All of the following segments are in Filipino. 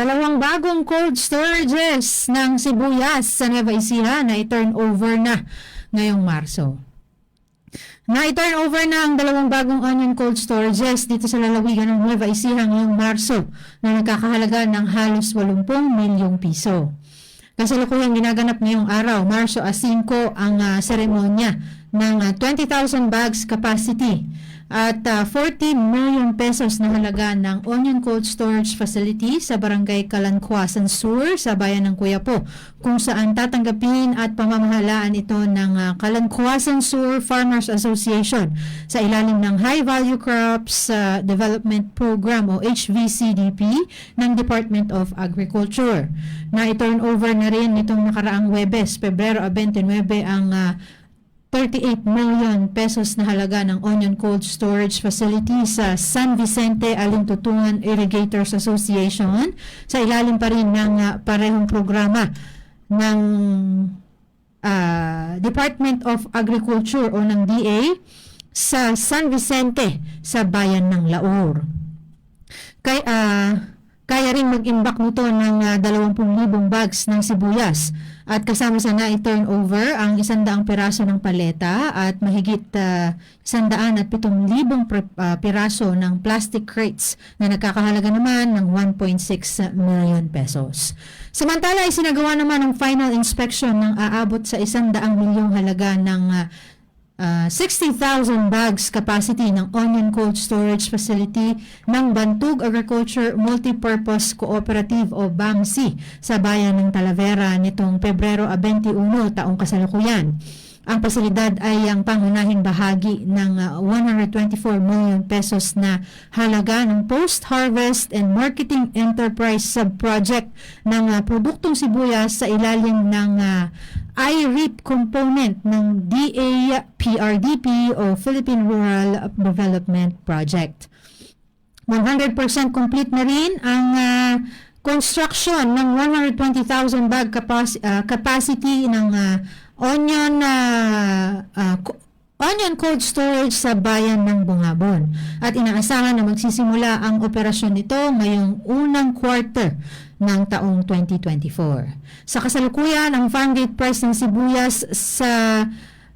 dalawang bagong cold storages ng sibuyas sa Nueva Ecija na i-turn over na ngayong Marso. Na i-turn over na ang dalawang bagong onion cold storages dito sa lalawigan ng Nueva Ecija ngayong Marso na nagkakahalaga ng halos 80 milyong piso. Kasalukuyang ginaganap ngayong araw, Marso 5, ang ah, seremonya ng ah, 20,000 bags capacity at ah, 40 million pesos na halaga ng onion cold storage facility sa barangay Kalankuasan Sur sa bayan ng Kuyapo kung saan tatanggapin at pamamahalaan ito ng ah, Kalankuasan Sur Farmers Association sa ilalim ng High Value Crops ah, Development Program o HVCDP ng Department of Agriculture. Na i-turn over na rin nitong nakaraang Webes, Pebrero 29 ang ah, 38 million pesos na halaga ng onion cold storage facility sa San Vicente Alintutungan Irrigators Association sa ilalim pa rin ng ah, parehong programa ng ah, Department of Agriculture o ng DA sa San Vicente sa bayan ng Laur. Kay, ah, kaya rin mag-imbak nito ng ah, 20,000 bags ng sibuyas at kasama sa na i-turnover ang 100 piraso ng paleta at mahigit uh, 107,000 pre- ah, piraso ng plastic crates na nagkakahalaga naman ng 1.6 million pesos. Samantala, isinagawa naman ang final inspection ng aabot sa 100 milyong halaga ng ah, Uh, 60,000 bags capacity ng onion cold storage facility ng Bantug Agriculture Multipurpose Cooperative o BAMC sa bayan ng Talavera nitong Pebrero 21 taong kasalukuyan. Ang pasilidad ay ang pangunahing bahagi ng uh, 124 million pesos na halaga ng Post-Harvest and Marketing Enterprise Sub-Project ng uh, produktong sibuyas sa ilalim ng uh, IREAP component ng DA PRDP o Philippine Rural Development Project. 100% complete na rin ang ah, construction ng 120,000 bag capac- ah, capacity ng ah, onion ah, co- onion cold storage sa bayan ng Bungabon. At inaasahan na magsisimula ang operasyon nito ngayong unang quarter ng taong 2024. Sa kasalukuyan, ang farm gate price ng sibuyas sa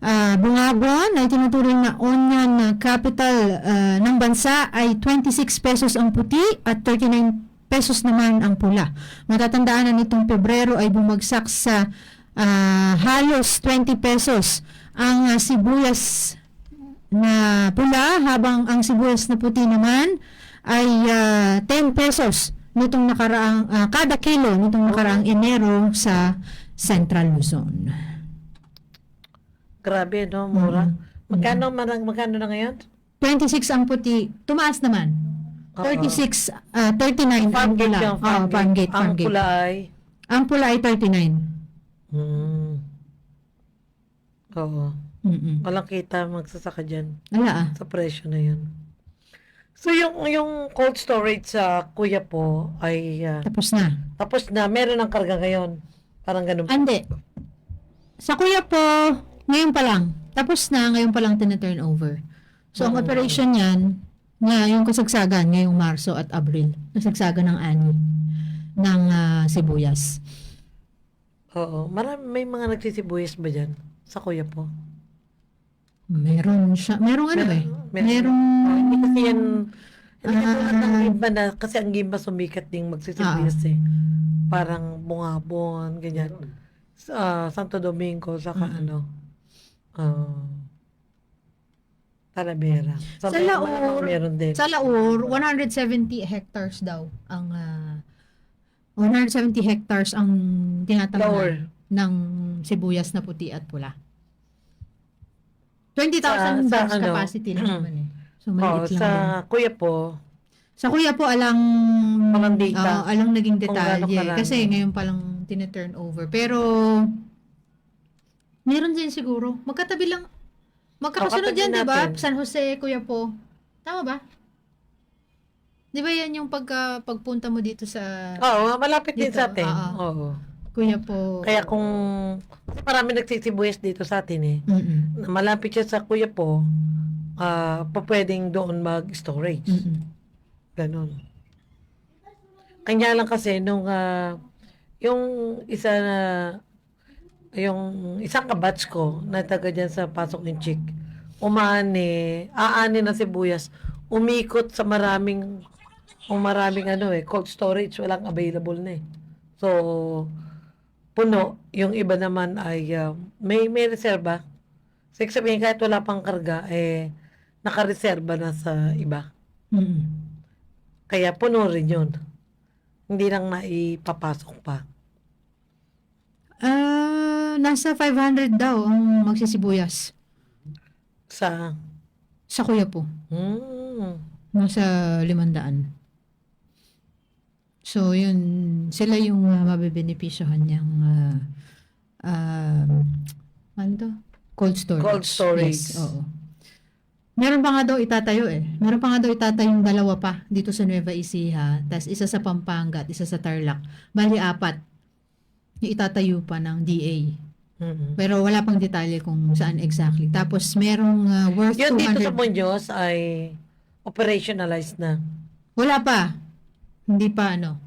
Ah, Bungabon ay tinuturing na onion capital ah, ng bansa ay 26 pesos ang puti at 39 pesos naman ang pula. Matatandaan na nitong Pebrero ay bumagsak sa ah, halos 20 pesos ang ah, sibuyas na pula habang ang sibuyas na puti naman ay ah, 10 pesos nitong nakaraang ah, kada kilo nitong nakaraang Enero sa Central Luzon. Grabe, no? Mura. Mm. Magkano, marang, magkano na ngayon? 26 ang puti, tumaas naman. Oo. 36, ah 39 ang Farm gate pula. yung farm Oo, farm gate, Ang farm gate. pula ay... Ang pula ay 39. Hmm. Oo. Mm-mm. Walang kita magsasaka dyan Wala ah. sa presyo na yun. So, yung, yung cold storage sa Kuya po ay ah, Tapos na. tapos na. Meron ng karga ngayon. Parang ganun. Ande. Sa kuya po, ngayon pa lang. Tapos na, ngayon pa lang tina-turn over. So, ang Oo. operation yan, nga yung kasagsagan ngayong Marso at Abril. Kasagsagan ng ani ng ah, sibuyas. Oo. Marami, may mga nagsisibuyas ba dyan? Sa Kuya po? Meron siya. Merong ano eh? Merong... Oh, hindi kasi yan... Hindi Ah. katulad ng Gimba na, kasi ang Gimba sumikat ding magsisibuyas eh. Parang bungabon, ganyan. Sa Santo Domingo, saka Mm. ano, ah, Talavera. Sa may- Laor, meron din. Sa Laur, 170 hectares daw ang ah, 170 hectares ang tinatamnan ng sibuyas na puti at pula. 20,000 Sa- sa bags ano? capacity lang naman eh. So Oh, lang. sa din. Kuya po, Sa kuya po alang Walang data. Oo, alang naging detalye kasi ngayon pa lang tine-turn over. Pero meron din siguro. Magkatabi lang. Magkakasunod yan, di ba? San Jose, Kuya po. Tama ba? Di ba yan yung pagka, pagpunta mo dito sa oo, malapit din Dito, sa atin. oo. Oo. Kuya po? Kaya kung, kasi marami nagsisibuyas dito sa atin eh. Mm-mm. na malapit siya sa kuya po, ah pa pwedeng doon mag-storage. Mm-mm. Ganon. Kanya lang kasi nung ah, yung isa na yung isang kabatch ko na taga dyan sa Pasok ng Chick, umani, aani na sibuyas, umikot sa maraming kung maraming ano eh, cold storage, walang available na eh. So, puno, yung iba naman ay ah, may may reserba. So, ibig sabihin kahit wala pang karga, eh, nakareserba na sa iba. Mm-mm. Kaya puno rin yun. Hindi lang naipapasok pa. Ah, nasa 500 daw ang magsisibuyas Sa, sa kuya po. hmm, Nasa 500. So, yun, sila yung uh, mabibenepisyohan niyang uh, um, ano to? Cold storage. Cold storage. Yes, oo. Meron pa nga daw itatayo eh. Meron pa nga daw itatayong dalawa pa dito sa Nueva Ecija. Tapos isa sa Pampanga at isa sa Tarlac. Bali, apat. Yung itatayo pa ng DA. mm Pero wala pang detalye kung saan exactly. Tapos merong uh, worth Yun dito 200. sa Muñoz ay operationalized na. Wala pa. Hindi pa ano.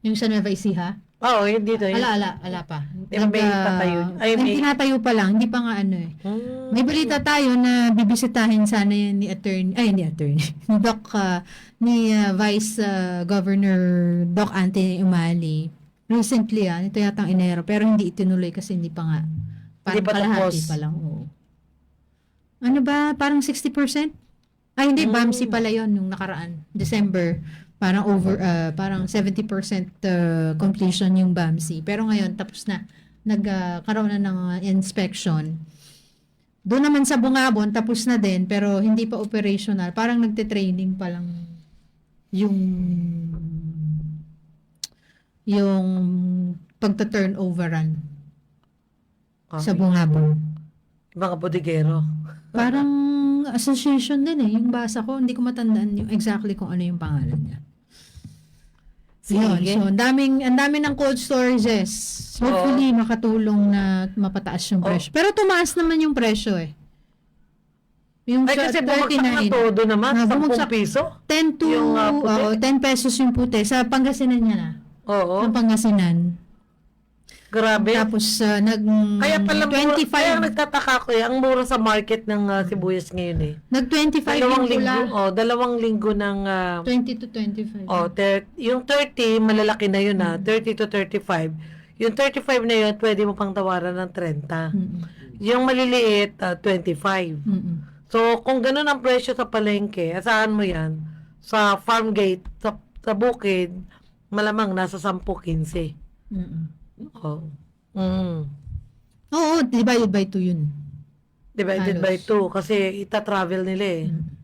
Yung sa Nueva Ecija. Oo, yun dito. Yun. Ala, ala, ala pa. Yung may tatayo. Ay, Ay, may- tinatayo pa lang. Hindi pa nga ano eh. Hmm. May balita tayo na bibisitahin sana yan ni attorney, ay ni attorney, ni Doc, ah, ni ah, Vice ah, Governor Doc Anthony Umali. Recently ah, ito yatang Enero, pero hindi itinuloy kasi hindi pa nga. Hindi Parang pa kalahati tapos. pa lang, oo. Ano ba, parang 60%? Ay, hindi, Mm. BAMSI pala yon yung nakaraan. December, parang over, ah, parang 70% ah, completion yung BAMSI. Pero ngayon, tapos na, nagkaroon na ng ah, inspection. Doon naman sa Bungabon, tapos na din, pero hindi pa operational. Parang nagte-training pa lang yung yung pagta-turnoveran sa Okay. Bungabon. Yung mga bodigero. Parang association din eh. Yung basa ko, hindi ko matandaan yung exactly kung ano yung pangalan niya. Yun. Sige. So, ang daming, ang dami ng cold storages. Hopefully, makatulong na mapataas yung presyo. Pero tumaas naman yung presyo eh. Yung Ay, sa kasi bumagsak na 39, todo naman. Ah, 10 bumagsak. piso. 10 to, Yung, ah, puti. oo, 10 pesos yung puti. Sa Pangasinan niya na. Oo. Sa Pangasinan. Grabe. Tapos, ah, nag, Kaya pala mura, 25, kaya nagtataka ko eh, ang mura sa market ng ah, sibuyas ngayon eh. nag 25 Dalawang linggo, pula. oh, dalawang linggo ng ah, 20 to 25. oh, ter- yung 30 malalaki na yun ah, 30 to 35. Yung 35 na yun, pwede mo pang tawaran ng 30. Mm-mm. Yung maliliit, ah, 25. Mm-mm. So, kung ganun ang presyo sa palengke, asahan mo yan, sa farm gate, sa, sa bukid, malamang nasa 10-15. Mm-mm. Oh. Mm. Oo, divided by 2 yun. Divided Halos. by 2 kasi ita-travel nila eh. Mm.